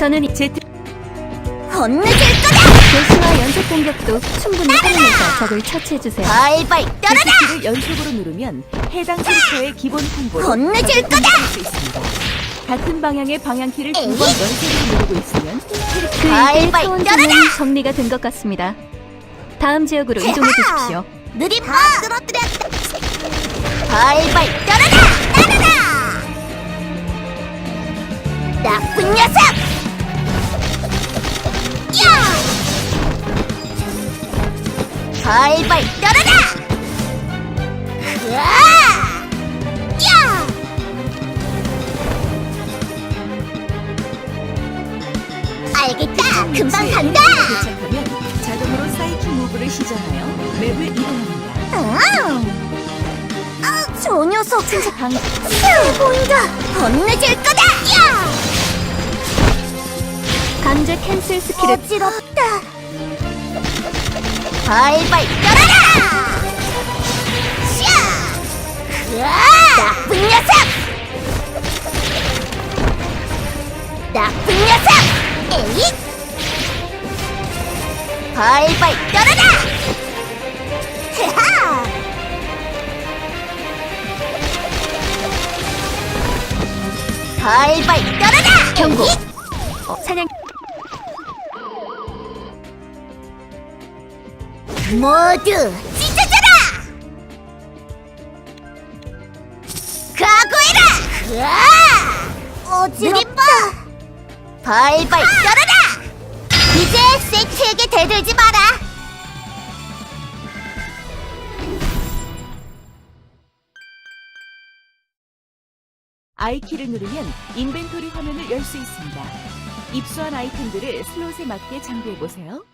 저는 이- 제 건너질 거다! 대시와 연속 공격도 충분히 활용해서 적을 처치해주세요. 발발 떨어라! 제스키를 연속으로 누르면 해당 캐릭터의 기본 콤보로 건너질 거다! 수 있습니다. 같은 방향의 방향키를 두번 연속으로 누르고 있으면 발발 차원전은 떨어라! 정리가 된 것 같습니다. 다음 지역으로 이동해 주십시오. 느림 다 쓰러뜨렸다! 발발 발발 떨어라! 으아! 야! 알겠다! 금방 간다! 도착하면 자동으로 사이킥 무브를 시전하여 맵을 이동합니다. 아, 아, 저 녀석 진짜 방세 보인다. 건너질 거다. 야, 강제 캔슬 스킬을 어지럽다. 발발 떨어라. 샤, 으아, 나쁜 녀석. 나쁜 녀석. 에잇. 발발 떨어라. 발발 떨어라! 경고. 어, 사냥 모두 찢어져라! 각오해라! 으아! 어지럽다! 발발 떨어라! 이제 세트에게 대들지 마라! I키를 누르면 인벤토리 화면을 열 수 있습니다. 입수한 아이템들을 슬롯에 맞게 장비해 보세요.